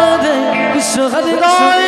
আরে কৃষ্ণ হরি রায়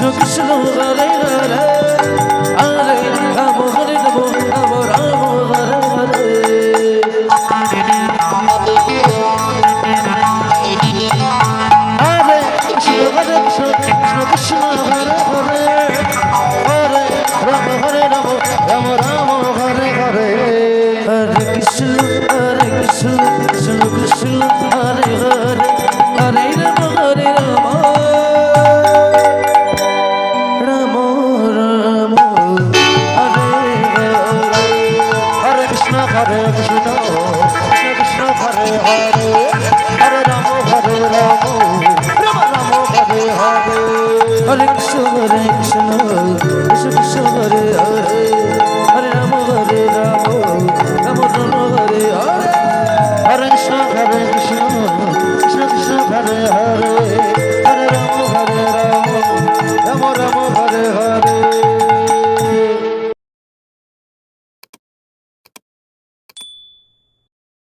কৃষ্ণ কৃষ্ণ হরে হরে Oh,